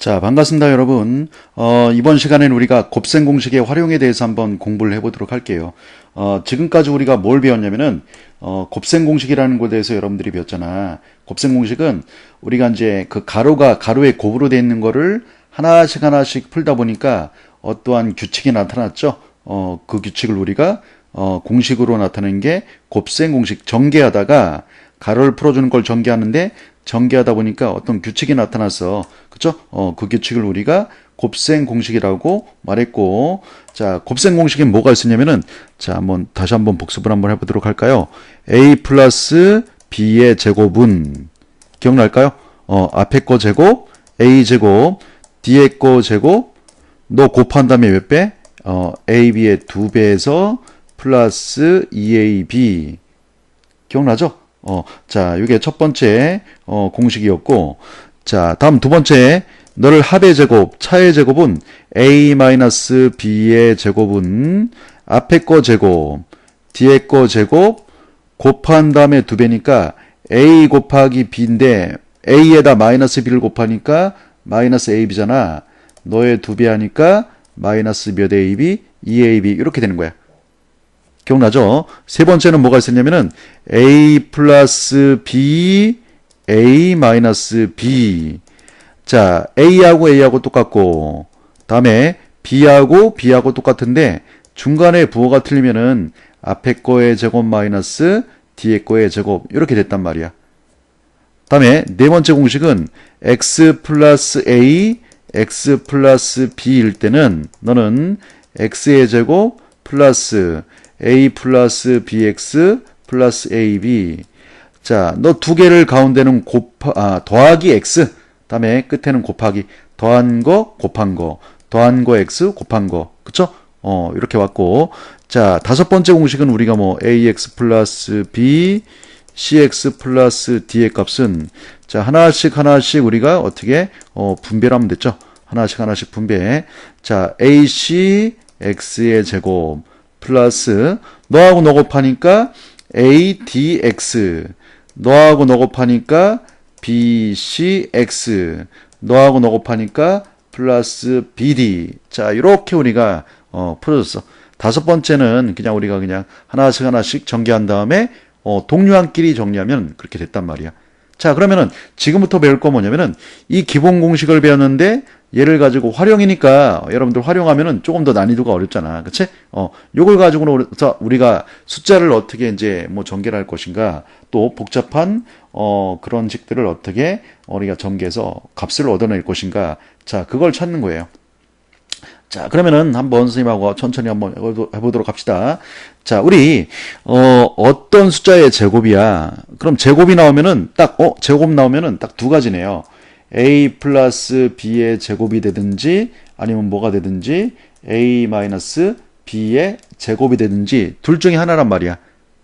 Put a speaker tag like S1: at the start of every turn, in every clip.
S1: 자, 반갑습니다, 여러분. 어, 이번 시간에는 우리가 곱셈 공식의 활용에 대해서 한번 공부를 해보도록 할게요. 어, 지금까지 우리가 뭘 배웠냐면은, 어, 곱셈 공식이라는 것에 대해서 여러분들이 배웠잖아. 곱셈 공식은 우리가 이제 그 가로가 가로의 곱으로 되어 있는 거를 하나씩 하나씩 풀다 보니까 어떠한 규칙이 나타났죠. 어, 그 규칙을 우리가 어, 공식으로 나타낸 게 곱셈 공식 전개하다가 가로를 풀어주는 걸 전개하는데 전개하다 보니까 어떤 규칙이 나타나서 그죠? 어, 그 규칙을 우리가 곱셈 공식이라고 말했고 자 곱셈 공식에 뭐가 있었냐면은 자 한번 다시 한번 복습을 한번 해보도록 할까요? a 플러스 b의 제곱은 기억날까요? 어 앞에 거 제곱 a 제곱 뒤에 거 제곱 너 곱한 다음에 몇 배? 어 ab의 두 배에서 플러스 2ab 기억나죠? 어, 자, 이게 첫 번째 어, 공식이었고, 자, 다음 두 번째 너를 합의 제곱, 차의 제곱은 a-b의 제곱은 앞에 거 제곱, 뒤에 거 제곱 곱한 다음에 두 배니까 a 곱하기 b인데 a에다 마이너스 b를 곱하니까 마이너스 ab잖아. 너의 두 배 하니까 마이너스 몇 ab, 2ab 이렇게 되는 거야. 기억나죠? 세 번째는 뭐가 있었냐면은 a 플러스 b, a 마이너스 b. 자, a하고 a하고 똑같고, 다음에 b하고 b하고 똑같은데 중간에 부호가 틀리면은 앞에 거의 제곱 마이너스 뒤에 거의 제곱 이렇게 됐단 말이야. 다음에 네 번째 공식은 x 플러스 a, x 플러스 b일 때는 너는 x의 제곱 플러스 a 플러스 bx 플러스 ab 자, 너 두 개를 가운데는 곱하, 아, 더하기 x 다음에 끝에는 곱하기. 더한 거 곱한 거. 더한 거 x 곱한 거. 그쵸? 어 이렇게 왔고. 자 다섯 번째 공식은 우리가 뭐 ax 플러스 b cx 플러스 d의 값은 자 하나씩 하나씩 우리가 어떻게 어, 분배를 하면 됐죠? 하나씩 하나씩 분배. 자 ac x의 제곱 플러스 너하고 너 곱하니까 a dx 너하고 너 곱하니까 b c x. 너하고 너 곱하니까 플러스 bd 자 이렇게 우리가 어, 풀어줬어. 다섯 번째는 그냥 우리가 그냥 하나씩 하나씩 전개한 다음에 어, 동료한끼리 정리하면 그렇게 됐단 말이야. 자 그러면은 지금부터 배울 거 뭐냐면은 이 기본 공식을 배웠는데 얘를 가지고 활용이니까 여러분들 활용하면은 조금 더 난이도가 어렵잖아. 그치? 어, 요걸 가지고 우리가 숫자를 어떻게 이제 뭐 전개를 할 것인가 또 복잡한 어, 그런 식들을 어떻게 우리가 전개해서 값을 얻어낼 것인가 자, 그걸 찾는 거예요. 자, 그러면은 한번 선생님하고 천천히 한번 해보도록 합시다. 자, 우리, 어, 어떤 숫자의 제곱이야? 그럼 제곱이 나오면은 딱, 어, 제곱 나오면은 딱 두 가지네요. A 플러스 b의 제곱이 되든지 아니면 뭐가 되든지 a 마이너스 b의 제곱이 되든지 둘 중에 하나란 말이야.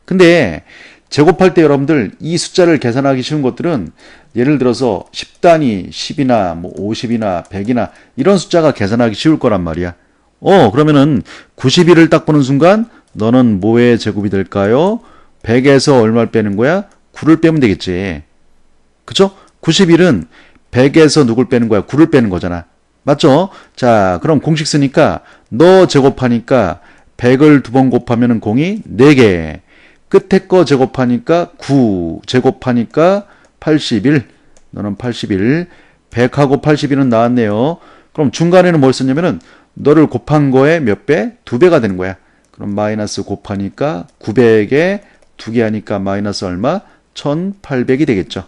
S1: 근데 제곱할 때 여러분들 이 숫자를 계산하기 쉬운 것들은 예를 들어서 10단위, 10이나 뭐 50이나 100이나 이런 숫자가 계산하기 쉬울 거란 말이야. 어, 그러면은 91을 딱 보는 순간 너는 뭐의 제곱이 될까요? 100에서 얼마를 빼는 거야? 9를 빼면 되겠지. 그쵸? 91은 100에서 누굴 빼는 거야? 9를 빼는 거잖아. 맞죠? 자, 그럼 공식 쓰니까 너 제곱하니까 100을 두 번 곱하면 공이 4개. 끝에 거 제곱하니까 9. 제곱하니까 81. 너는 81. 100하고 81은 나왔네요. 그럼 중간에는 뭘 썼냐면은 너를 곱한 거에 몇 배? 두 배가 되는 거야. 그럼 마이너스 곱하니까 900에 두 개 하니까 마이너스 얼마? 1800이 되겠죠.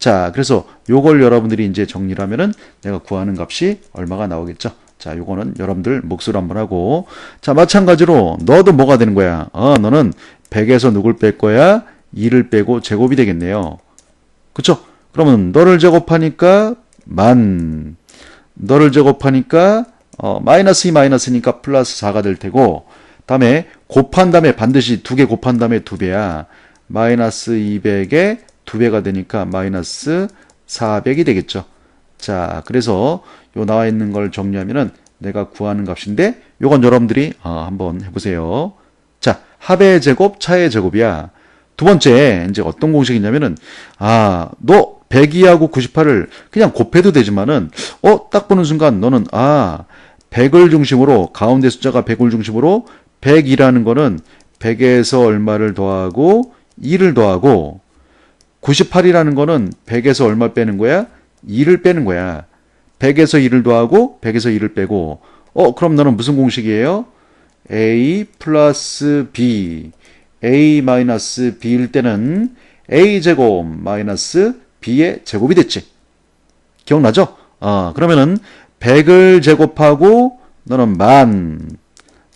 S1: 자, 그래서 요걸 여러분들이 이제 정리를 하면은 내가 구하는 값이 얼마가 나오겠죠. 자, 요거는 여러분들 몫으로 한번 하고. 자, 마찬가지로 너도 뭐가 되는 거야? 어, 너는 100에서 누굴 뺄 거야? 2를 빼고 제곱이 되겠네요. 그쵸? 그러면 너를 제곱하니까 만. 너를 제곱하니까 어, 마이너스 2 마이너스니까 플러스 4가 될 테고 다음에 곱한 다음에 반드시 두 개 곱한 다음에 두 배야. 마이너스 200에 두 배가 되니까 마이너스 400이 되겠죠. 자, 그래서 요 나와 있는 걸 정리하면은 내가 구하는 값인데 요건 여러분들이 어, 한번 해보세요. 자, 합의 제곱, 차의 제곱이야. 두 번째, 이제 어떤 공식이냐면은, 아, 너 102하고 98을 그냥 곱해도 되지만은 어 딱 보는 순간 너는 아 100을 중심으로 가운데 숫자가 100을 중심으로 100이라는 거는 100에서 얼마를 더하고 2를 더하고 98이라는 거는 100에서 얼마 빼는 거야? 2를 빼는 거야. 100에서 2를 더하고 100에서 2를 빼고 어 그럼 너는 무슨 공식이에요? a 플러스 b a 마이너스 b일 때는 a 제곱 마이너스 b의 제곱이 됐지. 기억나죠? 어, 그러면은 100을 제곱하고 너는 만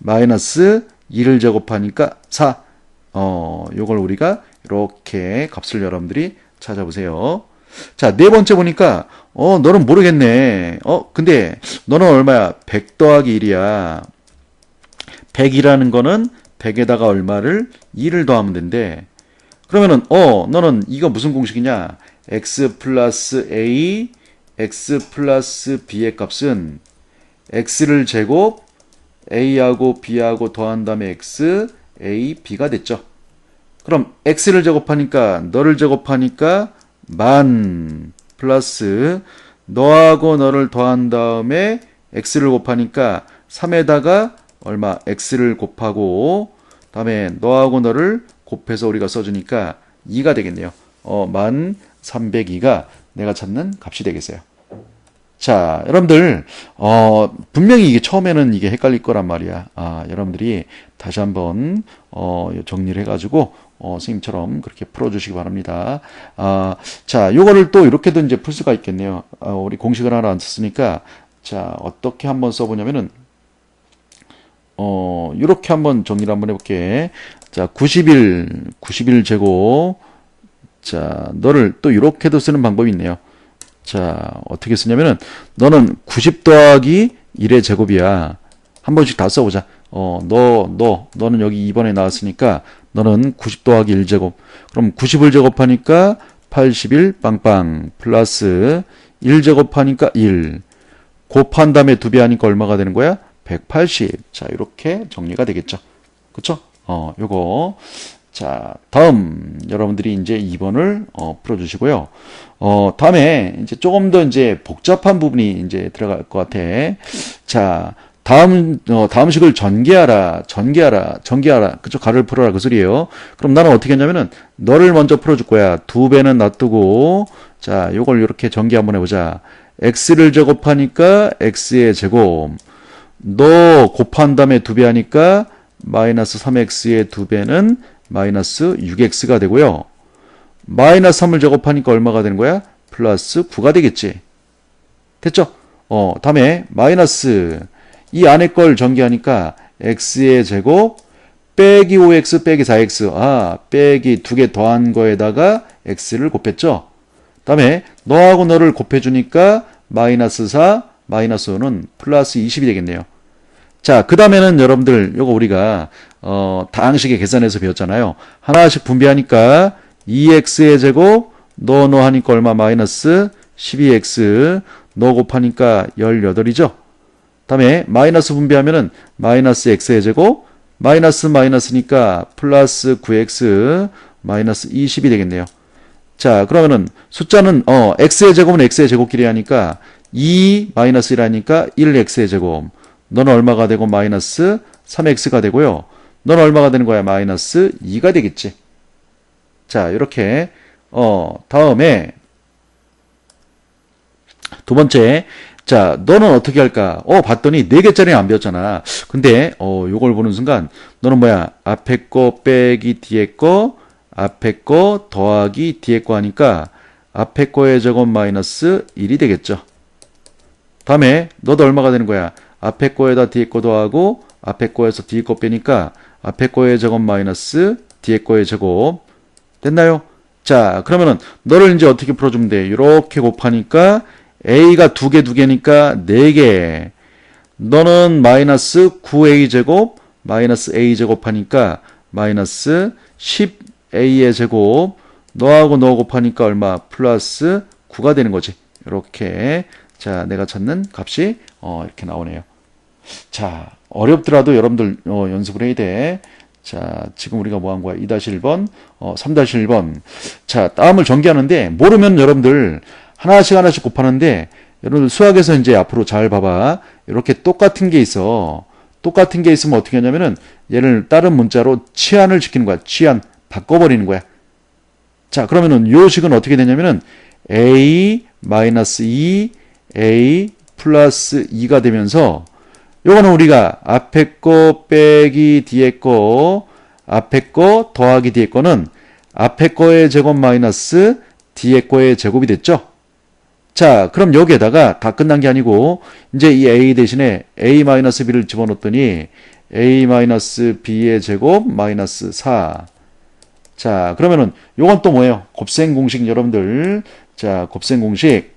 S1: 마이너스 2를 제곱하니까 4. 어, 요걸 우리가 이렇게 값을 여러분들이 찾아보세요. 자, 네 번째 보니까 어, 너는 모르겠네. 어, 근데 너는 얼마야? 100 더하기 1이야. 100이라는 거는 100에다가 얼마를 2를 더하면 된대. 그러면은 어, 너는 이거 무슨 공식이냐? x 플러스 a x 플러스 b의 값은 x를 제곱 a하고 b하고 더한 다음에 x a b가 됐죠. 그럼 x를 제곱하니까 너를 제곱하니까 만 플러스 너하고 너를 더한 다음에 x를 곱하니까 3에다가 얼마 x를 곱하고 다음에 너하고 너를 곱해서 우리가 써주니까 2가 되겠네요. 어, 만 302가 내가 찾는 값이 되겠어요. 자, 여러분들, 어, 분명히 이게 처음에는 이게 헷갈릴 거란 말이야. 아, 여러분들이 다시 한번, 어, 정리를 해가지고, 어, 선생님처럼 그렇게 풀어주시기 바랍니다. 아, 자, 요거를 또 이렇게도 이제 풀 수가 있겠네요. 아, 우리 공식을 하나 안 썼으니까, 자, 어떻게 한번 써보냐면은, 어, 이렇게 한번 정리를 한번 해볼게. 자, 90일, 90일 제곱. 자, 너를 또 이렇게도 쓰는 방법이 있네요. 자, 어떻게 쓰냐면은, 너는 90 더하기 1의 제곱이야. 한 번씩 다 써보자. 어, 너, 너, 너는 여기 2번에 나왔으니까, 너는 90 더하기 1제곱. 그럼 90을 제곱하니까 81 빵빵 플러스 1제곱하니까 1. 곱한 다음에 2배 하니까 얼마가 되는 거야? 180. 자, 이렇게 정리가 되겠죠. 그쵸? 어, 요거. 자, 다음 여러분들이 이제 2번을 어, 풀어주시고요. 어, 다음에 이제 조금 더 이제 복잡한 부분이 이제 들어갈 것 같아. 자, 다음 어, 다음 식을 전개하라, 전개하라, 전개하라. 그쪽 가를 풀어라 그 소리예요. 그럼 나는 어떻게 했냐면은 너를 먼저 풀어줄 거야. 두 배는 놔두고 자, 요걸 이렇게 전개 한번 해보자. x를 제곱하니까 x의 제곱. 너 곱한 다음에 두 배 하니까 마이너스 3x의 두 배는 마이너스 6x가 되고요. 마이너스 3을 제곱하니까 얼마가 되는 거야? 플러스 9가 되겠지. 됐죠? 어, 다음에 마이너스 이 안에 걸 전개하니까 x의 제곱 빼기 5x 빼기 4x 아 빼기 두 개 더한 거에다가 x를 곱했죠. 다음에 너하고 너를 곱해주니까 마이너스 4 마이너스 5는 플러스 20이 되겠네요. 자, 그 다음에는 여러분들, 요거 우리가, 어, 다항식의 계산에서 배웠잖아요. 하나씩 분배하니까 2x의 제곱, 너, 너 하니까 얼마 마이너스 12x, 너 곱하니까 18이죠. 다음에 마이너스 분배하면은 마이너스 x의 제곱, 마이너스 마이너스니까 플러스 9x, 마이너스 20이 되겠네요. 자, 그러면은 숫자는, 어, x의 제곱은 x의 제곱끼리 하니까 2 마이너스 1하니까 1x의 제곱. 너는 얼마가 되고 마이너스 3x가 되고요. 너는 얼마가 되는 거야? 마이너스 2가 되겠지. 자, 이렇게 어, 다음에 두 번째 자, 너는 어떻게 할까? 어, 봤더니 네 개짜리 안 배웠잖아. 근데 어, 요걸 보는 순간 너는 뭐야? 앞에 거 빼기 뒤에 거, 앞에 거 더하기 뒤에 거 하니까 앞에 거의 제곱 마이너스 1이 되겠죠. 다음에 너도 얼마가 되는 거야? 앞에 거에다 뒤에 거 더하고 앞에 거에서 뒤에 거 빼니까 앞에 거의 제곱 마이너스 뒤에 거의 제곱 됐나요? 자 그러면은 너를 이제 어떻게 풀어주면 돼? 이렇게 곱하니까 a가 두 개 두 개니까 네 개. 너는 마이너스 9a 제곱 마이너스 a 제곱 하니까 마이너스 10a의 제곱. 너하고 너 곱하니까 얼마? 플러스 9가 되는 거지. 이렇게. 자 내가 찾는 값이 어, 이렇게 나오네요. 자 어렵더라도 여러분들 어, 연습을 해야 돼. 자, 지금 우리가 뭐 한 거야? 2-1번, 어, 3-1번. 자, 다음을 전개하는데, 모르면 여러분들 하나씩 하나씩 곱하는데, 여러분들 수학에서 이제 앞으로 잘 봐봐. 이렇게 똑같은 게 있어. 똑같은 게 있으면 어떻게 하냐면은, 얘를 다른 문자로 치안을 지키는 거야. 치안. 바꿔버리는 거야. 자, 그러면은 요 식은 어떻게 되냐면은, a 마이너스 2, a 플러스 2가 되면서, 요거는 우리가 앞에 거 빼기 뒤에 거, 앞에 거 더하기 뒤에 거는 앞에 거의 제곱 마이너스 뒤에 거의 제곱이 됐죠? 자, 그럼 여기에다가 다 끝난 게 아니고, 이제 이 a 대신에 a 마이너스 집어넣었더니 a 마이너스 제곱 마이너스 4. 자, 그러면은 요건 또 뭐예요? 곱셈 공식 여러분들. 자, 곱셈 공식.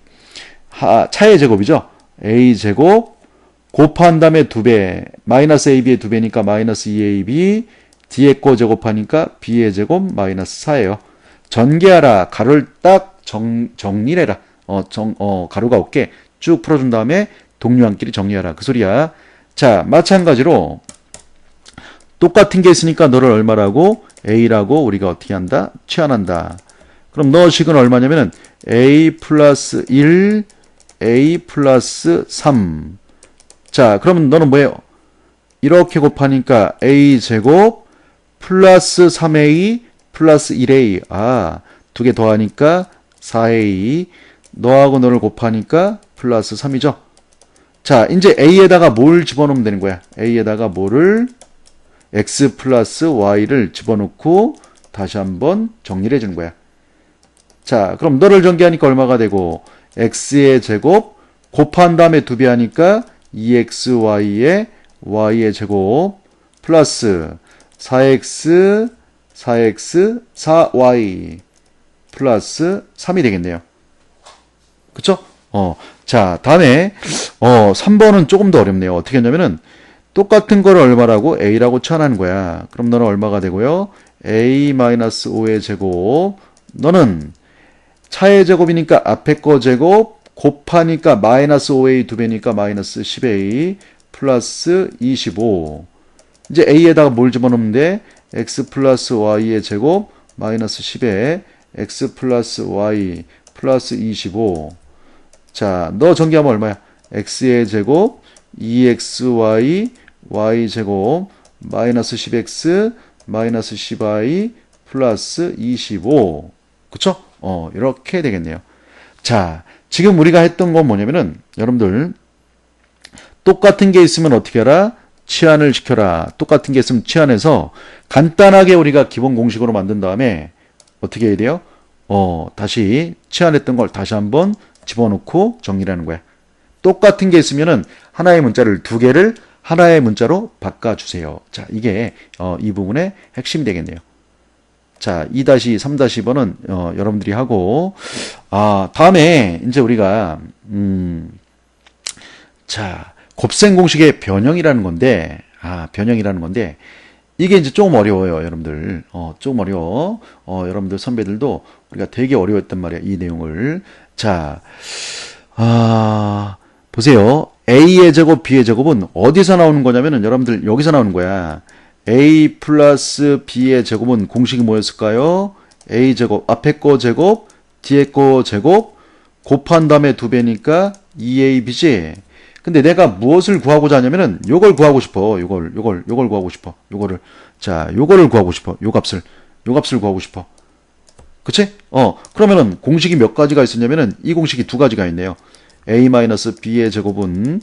S1: 하, 차의 제곱이죠? a 제곱 곱한 다음에 2배, 마이너스 ab의 2배니까 마이너스 2ab, 뒤에 거 제곱하니까 b의 제곱 마이너스 4예요. 전개하라. 가루를 딱 정, 정리해라. 어, 정, 어, 가루가 없게 쭉 풀어준 다음에 동료한끼리 정리하라. 그 소리야. 자, 마찬가지로 똑같은 게 있으니까 너를 얼마라고? a라고 우리가 어떻게 한다? 취한한다. 그럼 너 식은 얼마냐면은 a 플러스 1, a 플러스 3. 자, 그러면 너는 뭐예요? 이렇게 곱하니까 a 제곱 플러스 3a 플러스 1a. 아, 두 개 더하니까 4a. 너하고 너를 곱하니까 플러스 3이죠. 자, 이제 a에다가 뭘 집어넣으면 되는 거야? a에다가 뭐를 x 플러스 y를 집어넣고 다시 한번 정리를 해주는 거야. 자, 그럼 너를 전개하니까 얼마가 되고 x의 제곱 곱한 다음에 두 배 하니까 2xy의 y의 제곱 플러스 4x 4x 4y 플러스 3이 되겠네요. 그쵸? 어, 자, 다음에 어, 3번은 조금 더 어렵네요. 어떻게 했냐면은 똑같은 거를 얼마라고 a라고 치환하는 거야. 그럼 너는 얼마가 되고요? a-5의 제곱 너는 차의 제곱이니까 앞에 거 제곱 곱하니까 마이너스 5a 두 배니까 마이너스 10a 플러스 25 이제 a에다가 뭘 집어넣으면 돼? x 플러스 y의 제곱 마이너스 10에 x 플러스 y 플러스 25 자, 너 전개하면 얼마야? x의 제곱 2xy y 제곱 마이너스 10x 마이너스 10y 플러스 25 그쵸? 어, 이렇게 되겠네요. 자, 지금 우리가 했던 건 뭐냐면은 여러분들 똑같은 게 있으면 어떻게 하라? 치환을 시켜라. 똑같은 게 있으면 치환해서 간단하게 우리가 기본 공식으로 만든 다음에 어떻게 해야 돼요? 어, 다시 치환했던 걸 다시 한번 집어넣고 정리를 하는 거야. 똑같은 게 있으면은 하나의 문자를 두 개를 하나의 문자로 바꿔주세요. 자, 이게 어, 이 부분의 핵심이 되겠네요. 자, 2-3-2번은 어, 여러분들이 하고 아, 다음에 이제 우리가 음, 자, 곱셈 공식의 변형이라는 건데 아, 변형이라는 건데 이게 이제 조금 어려워요, 여러분들. 어, 조금 어려워. 어, 여러분들 선배들도 우리가 되게 어려웠단 말이야, 이 내용을. 자, 아, 보세요. A의 제곱, B의 제곱은 어디서 나오는 거냐면은 여러분들 여기서 나오는 거야. A 플러스 B의 제곱은 공식이 뭐였을까요? A 제곱, 앞에 거 제곱, 뒤에 거 제곱, 곱한 다음에 두 배니까 2AB지. 근데 내가 무엇을 구하고자 하냐면은 요걸 구하고 싶어. 요걸, 요걸, 요걸 구하고 싶어. 요거를. 자, 요거를 구하고 싶어. 요 값을. 요 값을 구하고 싶어. 그치? 어, 그러면은 공식이 몇 가지가 있었냐면은 이 공식이 두 가지가 있네요. a-b의 제곱은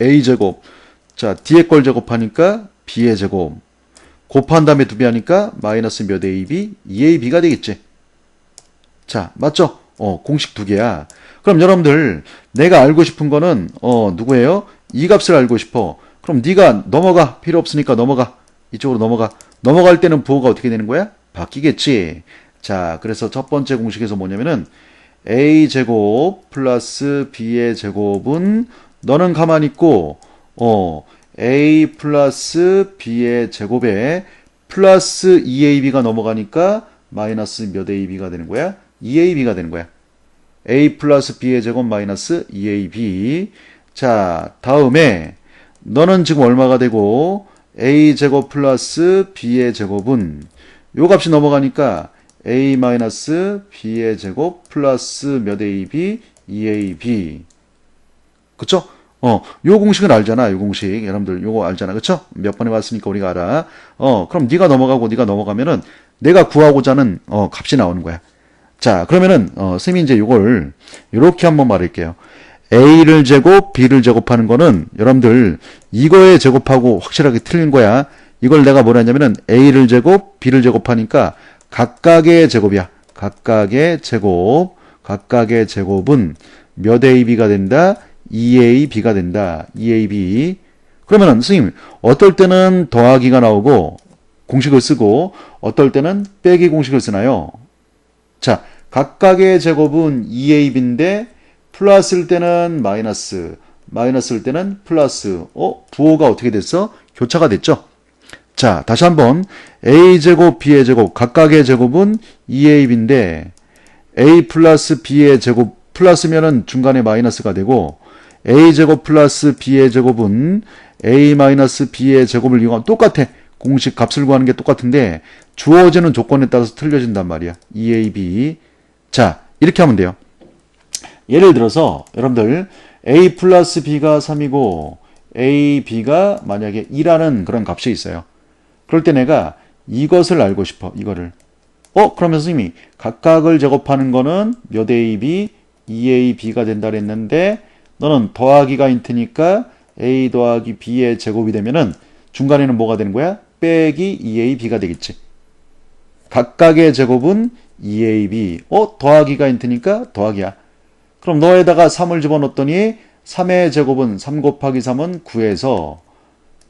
S1: a제곱. 자, 뒤에 걸 제곱하니까 b의 제곱. 곱한 다음에 두 배 하니까 마이너스 몇 ab? 2ab가 되겠지. 자, 맞죠? 어, 공식 두 개야. 그럼 여러분들 내가 알고 싶은 거는 어, 누구예요? 이 값을 알고 싶어. 그럼 네가 넘어가. 필요 없으니까 넘어가. 이쪽으로 넘어가. 넘어갈 때는 부호가 어떻게 되는 거야? 바뀌겠지. 자, 그래서 첫 번째 공식에서 뭐냐면은 a 제곱 플러스 b의 제곱은 너는 가만히 있고 어 a 플러스 b의 제곱에 플러스 2ab가 넘어가니까 마이너스 몇 ab가 되는 거야? 2ab가 되는 거야. a 플러스 b의 제곱 마이너스 2ab 자 다음에 너는 지금 얼마가 되고 a제곱 플러스 b의 제곱은 요 값이 넘어가니까 a 마이너스 b의 제곱 플러스 몇 ab 2ab 그쵸? 어, 요 공식은 알잖아. 요 공식. 여러분들 요거 알잖아. 그쵸? 몇 번에 봤으니까 우리가 알아. 어, 그럼 네가 넘어가고 네가 넘어가면은 내가 구하고자 하는 어, 값이 나오는 거야. 자, 그러면은 어, 쌤이 이제 요걸 요렇게 한번 말할게요. a를 제곱, b를 제곱하는 거는 여러분들 이거에 제곱하고 확실하게 틀린 거야. 이걸 내가 뭐라 했냐면은 a를 제곱, b를 제곱하니까 각각의 제곱이야. 각각의 제곱, 각각의 제곱은 몇 ab가 된다? 2ab가 된다. 2ab. 그러면은 선생님 어떨 때는 더하기가 나오고 공식을 쓰고 어떨 때는 빼기 공식을 쓰나요? 자, 각각의 제곱은 2ab인데 플러스일 때는 마이너스, 마이너스일 때는 플러스. 어? 부호가 어떻게 됐어? 교차가 됐죠? 자, 다시 한번 a제곱, b의 제곱, 각각의 제곱은 2ab인데 a 플러스 b의 제곱 플러스면은 중간에 마이너스가 되고 a제곱 플러스 b의 제곱은 a 마이너스 b의 제곱을 이용하면 똑같아. 공식 값을 구하는 게 똑같은데 주어지는 조건에 따라서 틀려진단 말이야. 2ab. 자, 이렇게 하면 돼요. 예를 들어서 여러분들 a 플러스 b가 3이고 a, b가 만약에 2라는 그런 값이 있어요. 그럴 때 내가 이것을 알고 싶어. 이거를. 어? 그러면 선생님이 각각을 제곱하는 거는 몇 a, b, 2a, b가 된다 그랬는데 너는 더하기가 인트니까 a 더하기 b의 제곱이 되면은 중간에는 뭐가 되는 거야? 빼기 2a, b가 되겠지. 각각의 제곱은 2ab. 어? 더하기가 인트니까 더하기야. 그럼 너에다가 3을 집어넣었더니 3의 제곱은 3 곱하기 3은 9에서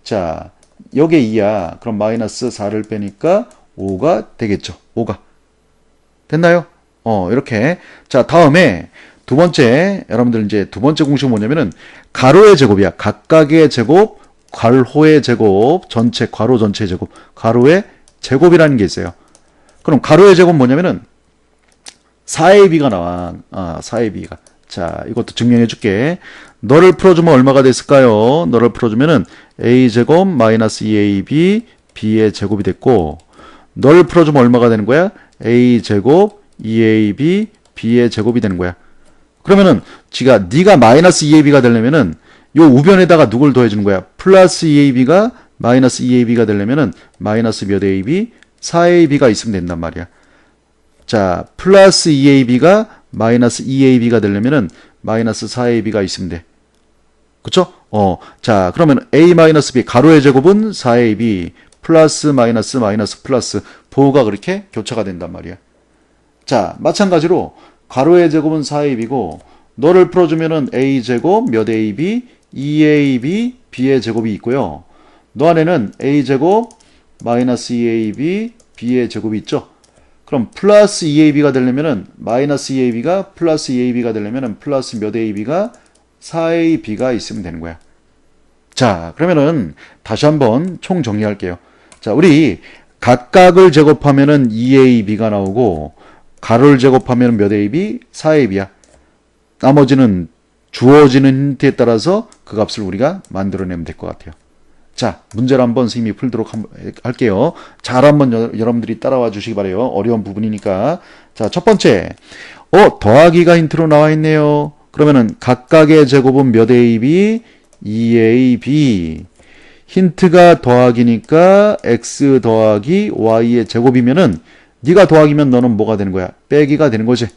S1: 자 여기에 2야. 그럼 마이너스 4를 빼니까 5가 되겠죠. 5가. 됐나요? 어 이렇게 자 다음에 두 번째 여러분들 이제 두 번째 공식은 뭐냐면은 가로의 제곱이야. 각각의 제곱, 괄호의 제곱, 전체 괄호 전체 제곱, 가로의 제곱이라는 게 있어요. 그럼 가로의 제곱 뭐냐면은 4의 b가 나와. 아, 4의 b가. 자, 이것도 증명해 줄게. 너를 풀어주면 얼마가 됐을까요? 너를 풀어주면은 a제곱 마이너스 2ab b의 제곱이 됐고 너를 풀어주면 얼마가 되는 거야? a제곱 2ab b의 제곱이 되는 거야. 그러면은 지가 네가 마이너스 2ab가 되려면은 요 우변에다가 누굴 더해주는 거야? 플러스 2ab가 마이너스 2ab가 되려면은 마이너스 몇 ab? 4ab가 있으면 된단 말이야. 자, 플러스 2ab가 마이너스 2ab가 되려면은 마이너스 4ab가 있으면 돼. 그쵸? 어, 자, 그러면 a 마이너스 b 가로의 제곱은 4ab 플러스 마이너스 마이너스 플러스 보호가 그렇게 교차가 된단 말이야. 자, 마찬가지로 가로의 제곱은 4ab이고 너를 풀어주면은 a제곱 몇 ab 2ab b의 제곱이 있고요. 너 안에는 a제곱 마이너스 2ab b의 제곱이 있죠. 그럼 플러스 2ab가 되려면은 마이너스 2ab가 플러스 2ab가 되려면은 플러스 몇 ab가 4ab가 있으면 되는 거야. 자, 그러면은 다시 한번 총 정리할게요. 자, 우리 각각을 제곱하면은 2ab가 나오고 가로를 제곱하면 몇 ab? 4ab이야. 나머지는 주어지는 힌트에 따라서 그 값을 우리가 만들어내면 될 것 같아요. 자, 문제를 한번 선생님이 풀도록 할게요. 잘 한번 여, 러분들이 따라와 주시기 바래요. 어려운 부분이니까. 자, 첫 번째. 어, 더하기가 힌트로 나와 있네요. 그러면은 각각의 제곱은 몇 ab? 2ab. 힌트가 더하기니까 x 더하기 y의 제곱이면은 네가 더하기면 너는 뭐가 되는 거야? 빼기가 되는 거지.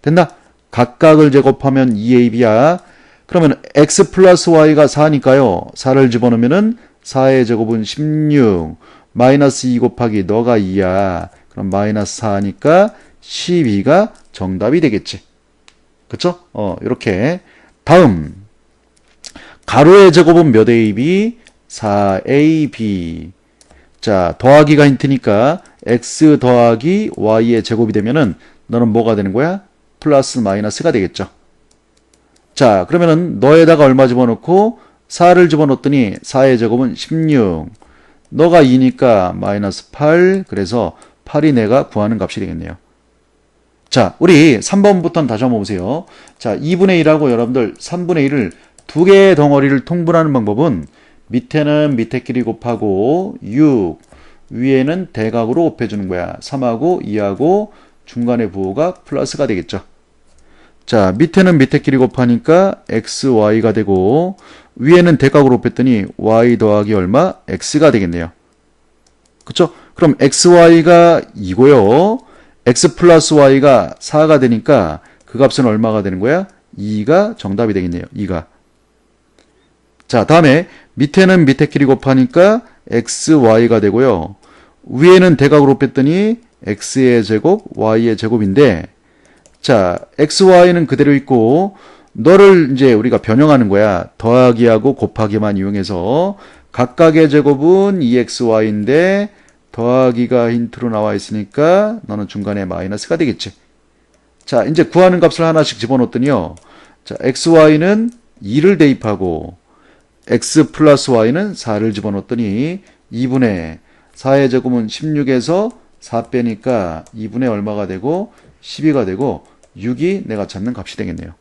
S1: 됐나? 각각을 제곱하면 2ab야. 그러면 x 플러스 y가 4니까요. 4를 집어넣으면은 4의 제곱은 16. 마이너스 2 곱하기 너가 2야. 그럼 마이너스 4니까 12가 정답이 되겠지. 그쵸? 어, 이렇게. 다음. 가로의 제곱은 몇 ab? 4ab. 자, 더하기가 힌트니까 x 더하기 y의 제곱이 되면은 너는 뭐가 되는 거야? 플러스 마이너스가 되겠죠. 자, 그러면은 너에다가 얼마 집어넣고 4를 집어넣었더니 4의 제곱은 16. 너가 2니까 마이너스 8. 그래서 8이 내가 구하는 값이 되겠네요. 자, 우리 3번부터는 다시 한번 보세요. 자, 2분의 1하고 여러분들 3분의 1을 두 개의 덩어리를 통분하는 방법은 밑에는 밑에끼리 곱하고 6 위에는 대각으로 곱해주는 거야. 3하고 2하고 중간에 부호가 플러스가 되겠죠. 자 밑에는 밑에끼리 곱하니까 x, y가 되고 위에는 대각으로 곱했더니 y 더하기 얼마? x가 되겠네요. 그쵸? 그럼 xy가 2고요. x 플러스 y가 4가 되니까 그 값은 얼마가 되는 거야? 2가 정답이 되겠네요. 2가. 자, 다음에 밑에는 밑에끼리 곱하니까 xy가 되고요. 위에는 대각으로 뺐더니 x의 제곱, y의 제곱인데 자, xy는 그대로 있고 너를 이제 우리가 변형하는 거야. 더하기하고 곱하기만 이용해서 각각의 제곱은 2xy인데 더하기가 힌트로 나와 있으니까 너는 중간에 마이너스가 되겠지. 자, 이제 구하는 값을 하나씩 집어넣었더니요. 자, xy는 2를 대입하고 x 플러스 y는 4를 집어넣었더니 2분의 4의 제곱은 16에서 4 빼니까 2분의 얼마가 되고 12가 되고 6이 내가 찾는 값이 되겠네요.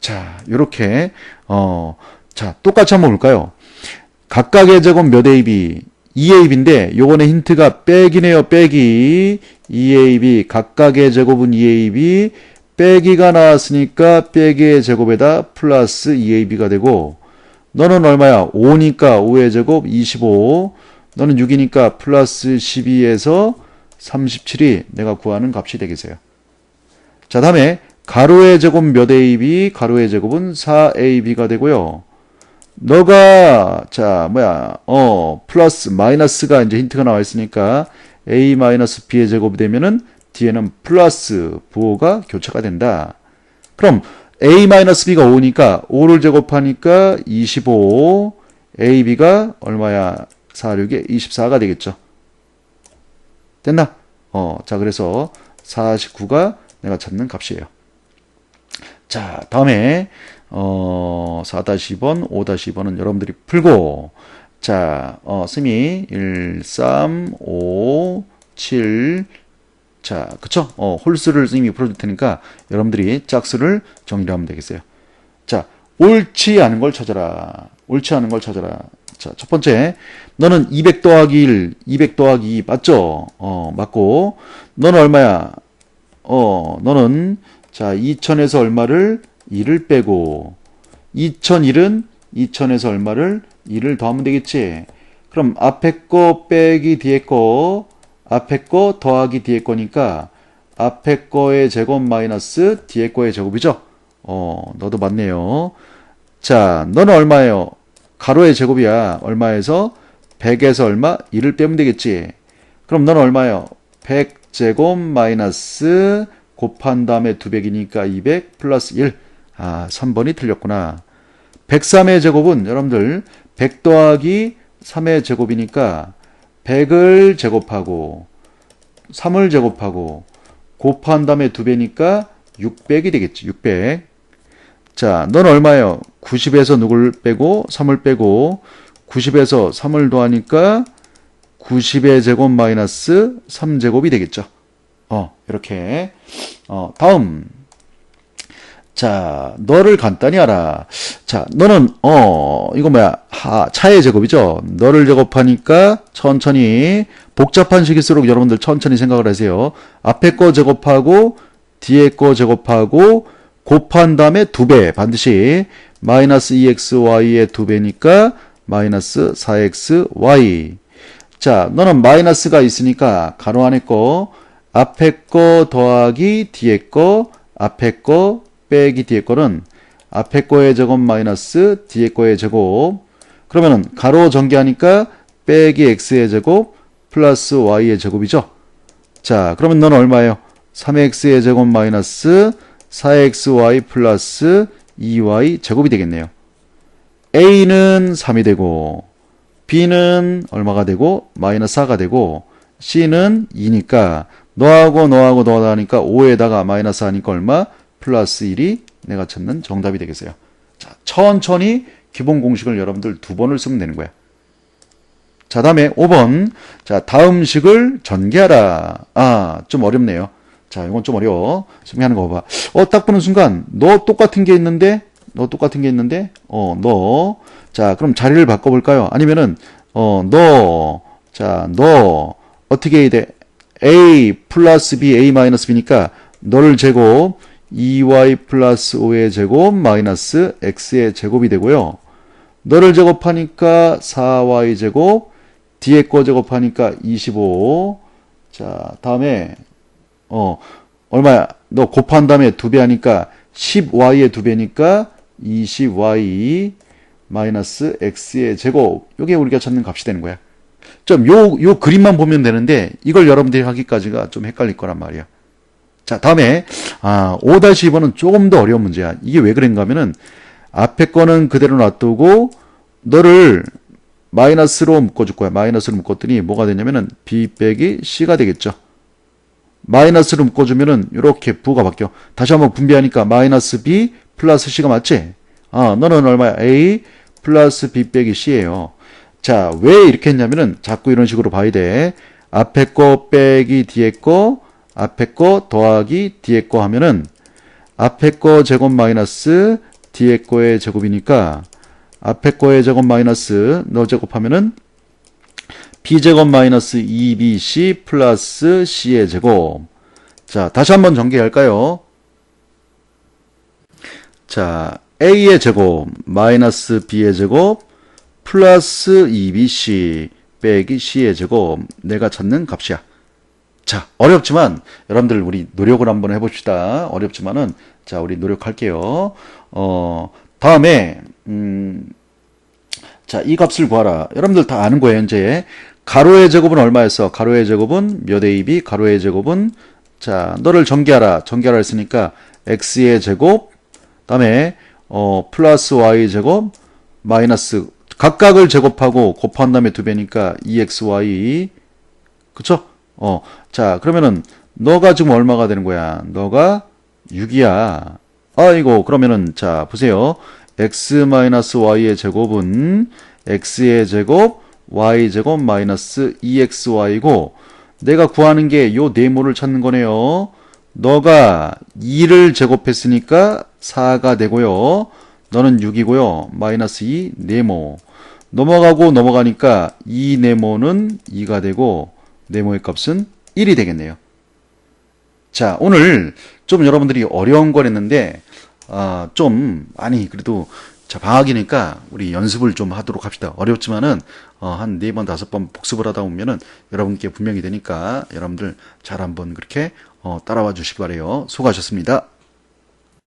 S1: 자, 요렇게 어, 자, 똑같이 한번 볼까요? 각각의 제곱 몇 AB? 2AB인데 요번에 힌트가 빼기네요. 빼기. 2AB 각각의 제곱은 2AB 빼기가 나왔으니까 빼기의 제곱에다 플러스 2AB가 되고 너는 얼마야? 5니까 5의 제곱 25 너는 6이니까 플러스 12에서 37이 내가 구하는 값이 되겠어요. 자 다음에 가로의 제곱 몇 AB? 가로의 제곱은 4AB가 되고요. 너가 자 뭐야 어 플러스 마이너스가 이제 힌트가 나와 있으니까 a 마이너스 b의 제곱이 되면은 뒤에는 플러스 부호가 교차가 된다. 그럼 a 마이너스 b가 5니까 5를 제곱하니까 25 ab가 얼마야 4, 6에 24가 되겠죠. 됐나? 어, 자 그래서 49가 내가 찾는 값이에요. 자 다음에 어, 4-2번, 5-2번은 여러분들이 풀고, 자, 어, 쌤이 1, 3, 5, 7, 자, 그쵸? 어, 홀수를 쌤이 풀어줄 테니까 여러분들이 짝수를 정리를 하면 되겠어요. 자, 옳지 않은 걸 찾아라. 옳지 않은 걸 찾아라. 자, 첫 번째, 너는 200 더하기 1, 200 더하기 2 맞죠? 어, 맞고, 너는 얼마야? 어, 너는, 자, 2000에서 얼마를 2를 빼고 2001은 2000에서 얼마를 2를 더하면 되겠지. 그럼 앞에 거 빼기 뒤에 거 앞에 거 더하기 뒤에 거니까 앞에 거의 제곱 마이너스 뒤에 거의 제곱이죠. 어, 너도 맞네요. 자, 너는 얼마예요? 가로의 제곱이야. 얼마에서 100에서 얼마? 2를 빼면 되겠지. 그럼 너는 얼마예요? 100 제곱 마이너스 곱한 다음에 200이니까 200 플러스 1. 아, 3번이 틀렸구나. 103의 제곱은 여러분들 100 더하기 3의 제곱이니까 100을 제곱하고 3을 제곱하고 곱한 다음에 2배니까 600이 되겠지. 600. 자, 넌 얼마예요? 90에서 누굴 빼고 3을 빼고 90에서 3을 더하니까 90의 제곱 마이너스 3제곱이 되겠죠. 어, 이렇게. 어, 다음. 자, 너를 간단히 알아. 자, 너는 어 이거 뭐야? 하 차의 제곱이죠. 너를 제곱하니까 천천히 복잡한 식일수록 여러분들 천천히 생각을 하세요. 앞에 거 제곱하고 뒤에 거 제곱하고 곱한 다음에 두 배 반드시 마이너스 2xy의 두 배니까 마이너스 4xy. 자, 너는 마이너스가 있으니까 가로 안에 거 앞에 거 더하기 뒤에 거 앞에 거 빼기 뒤에 거는 앞에 거의 제곱 마이너스 뒤에 거의 제곱 그러면은 가로 전개하니까 빼기 x의 제곱 플러스 y의 제곱이죠. 자 그러면 너는 얼마예요? 3x의 제곱 마이너스 4xy 플러스 2y 제곱이 되겠네요. a는 3이 되고 b는 얼마가 되고 마이너스 4가 되고 c는 2니까 너하고 너하고 너하다 하니까 5에다가 마이너스 하니까 얼마? 플러스 1이 내가 찾는 정답이 되겠어요. 자, 천천히 기본 공식을 여러분들 두 번을 쓰면 되는 거야. 자, 다음에 5번. 자, 다음 식을 전개하라. 아, 좀 어렵네요. 자, 이건 좀 어려워. 선생님이 하는 거 봐봐. 어, 딱 보는 순간, 너 똑같은 게 있는데, 너 똑같은 게 있는데 어 너 자 그럼 자리를 바꿔볼까요? 아니면은 어 너 자 너 어떻게 해야 돼? a 플러스 b a 마이너스 b니까 너를 제곱 2y 플러스 5의 제곱 마이너스 x의 제곱이 되고요. 너를 제곱하니까 4y 제곱 뒤에 거 제곱하니까 25. 자, 다음에 어 얼마야? 너 곱한 다음에 두 배 하니까 10y의 두 배니까 20y 마이너스 x의 제곱. 요게 우리가 찾는 값이 되는 거야. 좀 요 요 그림만 보면 되는데 이걸 여러분들이 하기까지가 좀 헷갈릴 거란 말이야. 자, 다음에 아, 5-2번은 조금 더 어려운 문제야. 이게 왜 그런가 하면은 앞에 거는 그대로 놔두고 너를 마이너스로 묶어줄 거야. 마이너스로 묶었더니 뭐가 되냐면은 b 빼기 c가 되겠죠. 마이너스로 묶어주면은 이렇게 부가 바뀌어. 다시 한번 분배하니까 마이너스 b 플러스 c가 맞지? 아, 너는 얼마야? a 플러스 b 빼기 c예요. 자, 왜 이렇게 했냐면은 자꾸 이런 식으로 봐야 돼. 앞에 거 빼기 뒤에 거, 앞에 거 더하기 뒤에 거 하면은 앞에 거 제곱 마이너스 뒤에 거의 제곱이니까 앞에 거의 제곱 마이너스 너 제곱하면은 b제곱 마이너스 2bc 플러스 c의 제곱. 자, 다시 한번 전개할까요? 자, a의 제곱 마이너스 b의 제곱 플러스 2bc 빼기 c의 제곱 내가 찾는 값이야. 자, 어렵지만 여러분들 우리 노력을 한번 해봅시다. 어렵지만은 자, 우리 노력할게요. 어, 다음에 음, 자, 이 값을 구하라. 여러분들 다 아는 거예요, 이제. 가로의 제곱은 얼마였어? 가로의 제곱은 몇 AB, 가로의 제곱은 자, 너를 전개하라. 전개하라 했으니까 x의 제곱, 다음에 어, 플러스 y 제곱, 마이너스 각각을 제곱하고 곱한 다음에 두 배니까 2xy 그쵸? 어, 자, 그러면은 너가 지금 얼마가 되는 거야? 너가 6이야. 아이고, 그러면은 자, 보세요. x-y의 제곱은 x의 제곱, y 제곱 마이너스 2xy고 내가 구하는 게 요 네모를 찾는 거네요. 너가 2를 제곱했으니까 4가 되고요. 너는 6이고요. 마이너스 2 네모. 넘어가고 넘어가니까 이 네모는 2가 되고 네모의 값은 1이 되겠네요. 자, 오늘 좀 여러분들이 어려운 걸 했는데 아, 좀 아니 그래도 자, 방학이니까 우리 연습을 좀 하도록 합시다. 어렵지만은 어, 한 네 번 다섯 번 복습을 하다 보면은 여러분께 분명히 되니까 여러분들 잘 한번 그렇게 어, 따라와 주시기 바래요. 수고하셨습니다.